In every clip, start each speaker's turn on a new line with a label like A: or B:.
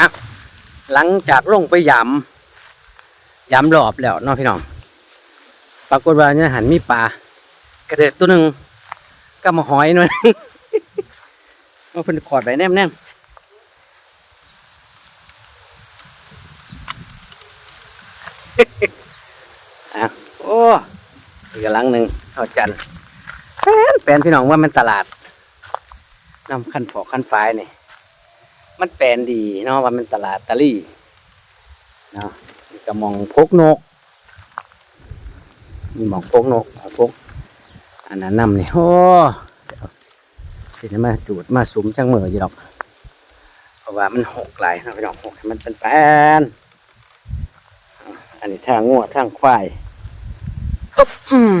A: อะหลังจากลงไปยำยำรอบแล้วเน้องพี่น้องปรากฏว่าเนี่ยหันมีปลากระเดิดตัวหนึ่งก็มาหอยหน่อยเอาเป็นขอดไปแนมแนมอะโอ้อีกหลังหนึ่งเข้าจันแปนพี่น้องว่ามันตลาดนำขั้นฝอกขั้นฝายนี่ มันแปลนดีเนาะว่ามันตลาดตะลี่เนาะนี่ก็มองพกนกมีหมองพกนกพกอันนั้นนำนี่โอ้เดี๋ยวมาจูดมาสุมจังเหมืออยู่ดอก เพราะว่ามันหกหลายเนาะพี่น้องหกมันเป็นแปลนอันนี้ทางงัวทางควายอุ๊บอืม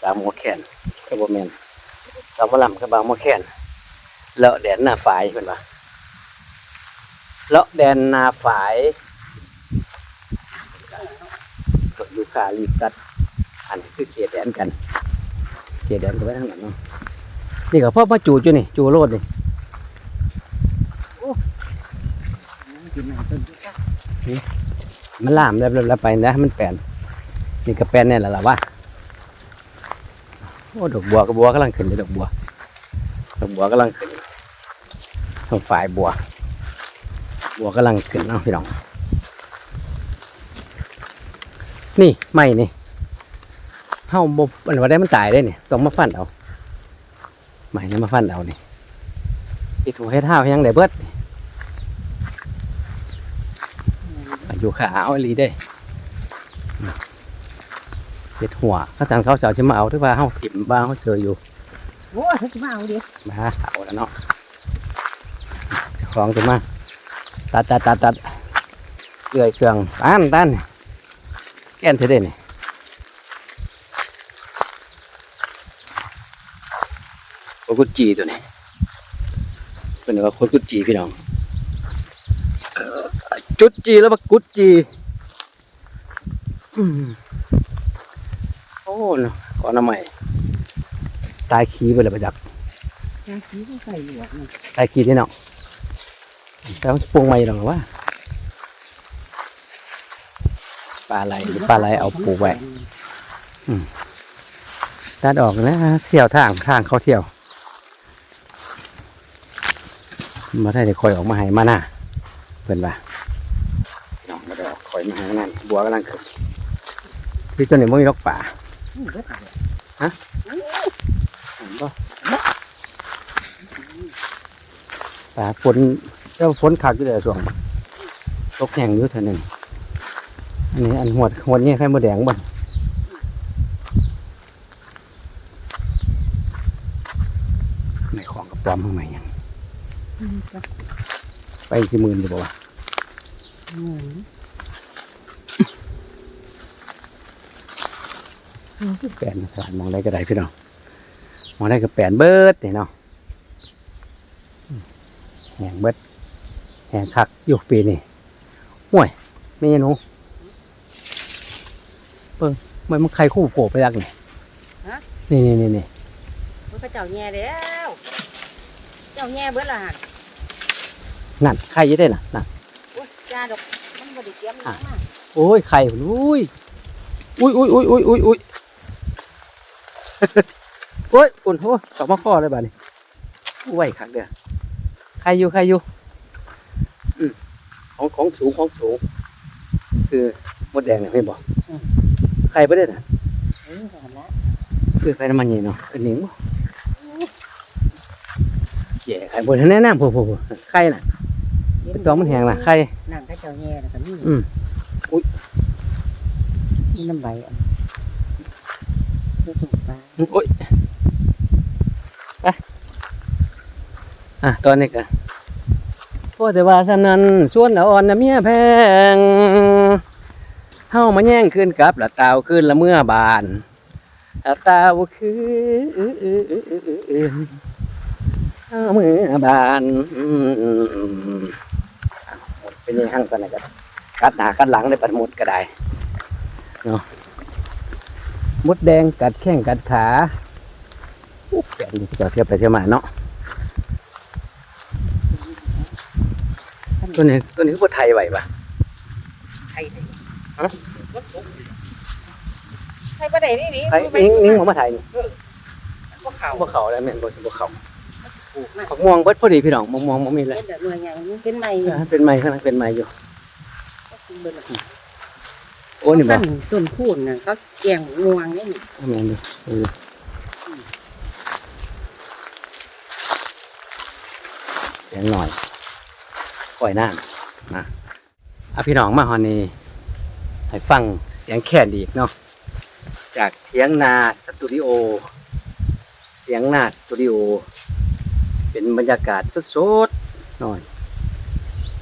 A: สามหัวแขนก็บ่แม่น สาวลำกับบางมะแคนเลาะแดนนาฝายเป็นปะเลาะแดนนาฝายก็อยู่ขาลีบตัด อันนี้คือเขตแดนกันเขตแดนก็ไปทางนั้นเนาะนี่ก็พ่อมาจูจุนี่ จูโรดนี่มันล่ามแล้วแล้วไปนะมันแปลนนี่ก็แปลนแน่แหละล่ะวะ โอ้ดอกบัวกับบัวกำลังขึ้นเลยดอกบัวดอกบัวกำลังขึ้นทางฝ่ายบัว บัวกำลังขึ้นเนาพี่น้อง นี่ไม่นี่เฮาบ่อันว่าได้มันตายได้เนี่ยต้องมาฟันเอาไม่นี่มาฟันเอานี่ปิดหัวให้เท้ายังได้เบิดนี่อยู่ขาเอาลีได้ เจ็ดหัวเขาสั่งเขาจะเอาจะมาเอาหรือว่าเขาถิ่มบ้างเขาเจออยู่
B: โอ้ยเขาจะมาเอาดิ
A: มาเอาแล้วเนาะเจ้าของจะมาตัดตัดตัดตัดเลื่อยเครื่องตันตันแก้นเธอได้นี่โคกุจีตัวนี้เป็นว่าโคกุจีพี่น้องเอ่อจุดจีแล้วว่ากุดจีอืมโอ้เนาะก่อนน้ำใหม่ตายขี้ไปเลยประจักษ์
B: นางสีก็ใส่หยวกนี่
A: ตายขี้ที่เนาะแต่มันปรุงใหม่หรอกว่าปลาไหลหรือปลาไหลเอาปลูกไว้ตัดออกนะเที่ยวทางทางเขาเที่ยวมาได้เดี๋ยวคอยออกมาให้มาหน้าเพื่อนว่าน้องมาได้ออกคอยมาให้มานั่นบัวกำลังขึ้นที่ตัวนี้มันมีดอกป่า
B: นี่เบิดเอาเลย
A: เห็นปะปลาฝนเจ้าฝนขาดอยู่แต่ส่วงตกแห้งอยู่เท่านึงอันนี้อันหวดหวดนี่ไข่มดแดงบ่นในของกระป๋อมข้างในยัง
B: อืมจ้ะ
A: ไปที่มืออยู่บ่วะ
B: อืม
A: แปลนสถานมองได้ก็ได้พี่น้องมองได้ก็แปลนเบิดนี่เนาะอืมแหงเบิดแหงคักอยู่ปีนี่ห่วยไม่ใช่หนูเปิ้งมันมันใครคู่โผล่ไปยักนี่นี่นี่นี่นี่
B: มันก็เจ้าแง่แล้วเจ้าแง่เบิดละหั่น
A: นั่นใครอยี่ได้น่ะนั่น
B: โอ้ยยาดอกมันบ่ได้เตรียมหยังมา
A: โอ้ยไข่อุ้ยอุ้ยอุ้ยอุ้ยอุ้ยอุ้ยอุ้ย โอ้ยอุ่นโหตอกมาข้อเลยบ้านี้ไหวคักเด้อใครอยู่ใครอยู่อืมของของสูงของสูงคือมดแดงเนี่ยไม่บอกใครไม่ได้น่ะ
B: เออหั่นละ
A: คือใครน้ำมันยี่เนาะเป็นหนิงบ่แย่ใครบนแนะนำพวกพวกใครน่ะเป็นดอกมันแหงน่ะใคร
B: นั่งก็เจ้าแง่แล้วก็มี
A: อืมอุ๊ย
B: มีน้ำใบอันคือถูกปลา
A: โอ้ยไปอะตอนนี้ก็พอแต่ว่าสนันส่วนละอ่อนนะเมียแพงเฮามาแย่งคืนกับละตาวคืนละเมื่อบานละตาวคืนเฮาเมื่อบานหมดเป็นยังหั่งตอนนี้ก็กัดหน้ากัดหลังได้ปัดหมดก็ได้เนาะ มดแดงกัดแข้งกัดขาอุ๊บแปลกดีเจ้าเที่ยวไปเที่ยวมาเนาะตัวนี้ตัวนี้คือบ่ไทยไหวปะ
B: ไทยได้
A: ฮะ
B: ไทยบ่ได้นี่นี่
A: ไทยนิ่งนิ่งของบ่ไทยนี่
B: บ่เขา
A: บ่เขาแล้วแม่นบ่บ่เขาผัมองวัดดพอดีพี่น้องมองมองงบ่มีอะไร
B: เป็นใหม่เป็น
A: ใหม่ข้างในเป็นใหม่อยู่ โอ้นี่บ่
B: ต้นต้นพูนน่ะเขาแกงงวงนี่นี่
A: แม่นดิเออเสียงหน่อยปล่อยน้ำนะอะพี่น้องมาฮอนนี่ให้ฟังเสียงแค่นอีกเนาะจากเทียงนาสตูดิโอ เสียงนาสตูดิโอ เป็นบรรยากาศสดๆหน่อย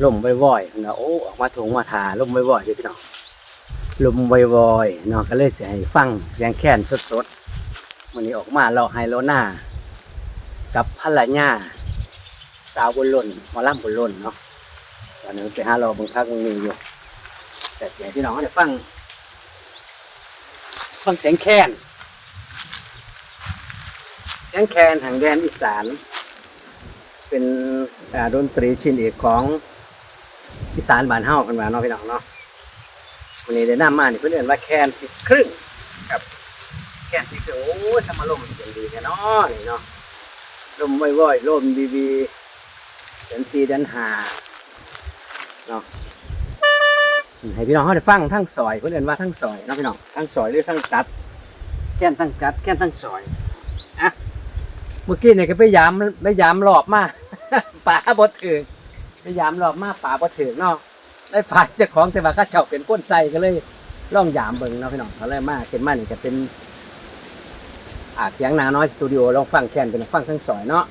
A: ลมว่อยๆนะโอ้ออกมาถงมาทาลมว่อยๆเด้อพี่น้อง ลมวอยๆเนาะก็เลยเสียให้ฟังเสียงแค่นสดๆวันนี้ออกมาเราไฮโลนากับภรรยาสาวบุญล่นหมอลำบุญล่นเนาะตอนนี้ไปหาเราบางพักมึงมีอยู่ แต่เสียงพี่น้องเขาได้ฟัง ฟังเสียงแค้นเสียงแคนแห่งแดนอีสาน เป็นดนตรีชิ้นเอกของอีสานบ้านเฮากันมาเนาะพี่น้องเนาะ วันนี้ได้นำมานี่เพื่อนเอิ้นว่าแคนสิบครึ่งกับ แคนสิบครึ่งโอ้ยสมาลมเสียงดีแท้เนาะนี่เนาะลมว่อยๆลมดีๆเดือนสี่เดือนห้าเนาะให้พี่น้องเขาได้ฟังทั้งซอยเพื่อนเอิ้นว่าทั้งซอยนาะพี่น้องทั้งซอยหรือทั้งจัด แคนทั้งจัด แคนทั้งซอยอะเมื่อกี้เนี่ยก็ไปยามไปยามหลอบมาป่าบ่ถือไปยามหลอบมาป่าบ่ถือเนาะ ได้ฝ่ายเจ้าของแต่ว่าข้าเจ้าเป็นก้นใส่ก็เลยล่องยามเบิ่งเนาะพี่น้องเขาเลยมาเป็นมานี่จะเป็นอาเสียงนาน้อยสตูดิโอลองฟังแคนเป็นฟังทั้งสอยเนาะ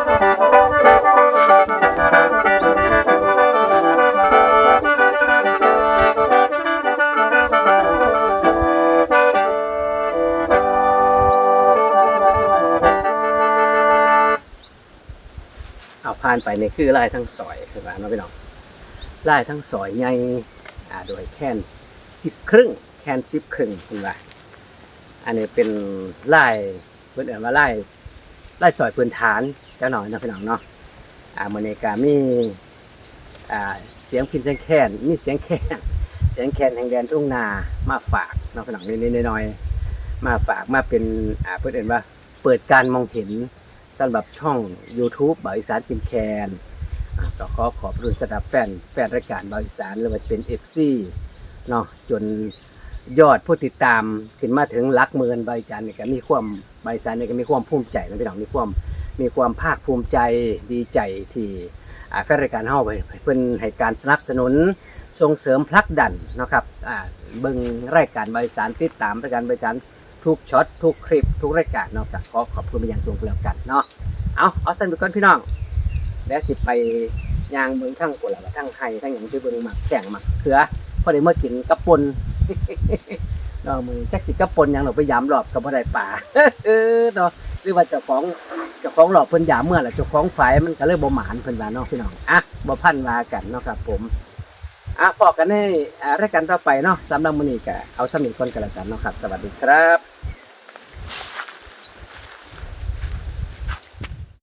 A: เอาผ่านไปนี่คือไล่ทั้งซอยคือว่าเนาะพี่น้องไล่ทั้งซอยใหญ่อ่าโดยแค่นสิบครึ่งแค่นสิบครึ่งคุณว่าอันนี้เป็นไล่เพิ่นเอ่นว่าไล่ไล่ซอยพื้นฐาน จ้าหน่อยนะพี่น้องเนาะอ่ามื้อนี้ก็มีอ่าเสียงพินเสียงแคนมีเสียงแคนเสียงแคนแห่งแดนทุ่งนามาฝากเนาะพี่น้องนิดๆหน่อยๆมาฝากมาเป็นอ่าเพิ่นเอ่นว่าเปิดการมองเห็นสำหรับช่อง YouTube บาวอีสานพินแคนอ่าก็ขอขอบคุณสำหรับแฟนแฟนรายการบริสารหรือว่าเป็น FC เนาะจนยอดผู้ติดตามขึ้นมาถึงหลักหมื่นบริจาคนี่ก็มีความบริสารนี่ก็มีความภูมิใจนะพี่น้องมีความ มีความภาคภูมิใจดีใจที่แฟนรายการเฮาไปเพิ่นให้การสนับสนุนส่งเสริมผลักดันนะครับเบิ่งรายการบริสารติดตามรายการบริสารทุกช็อตทุกคลิปทุกรายการเนาะก็ขอขอบคุณเป็นอย่างสูงก็แล้วกันเนาะเอาเอาสั้นไปก่อนพี่น้อง แล้วสิไปยางเมืองทั้งกุหลาบทั้งไทยทั้งอย่างที่เบิ่งมักแข่งมักเขือพอได้เมื่อกินกระปุนเนาะมือแจักสิกระปนยังเราไปยามรอบกับบ่ได้ป่าเออเนาะหรือว่าเจ้าของ เจ้าของหลอกเพิ่นยามเมื่อแหละเจ้าของฝ่ายมันก็เลยบ่หมานเพิ่นว่าเนาะพี่น้องอะบ่พันว่ากันเนาะครับผมอะพอกันในอ่ารายการต่อไปเนาะสำหรับมื้อนี้ก็เอาสำนึกคนกันแล้วกันเนาะครับ สวัสดีครับ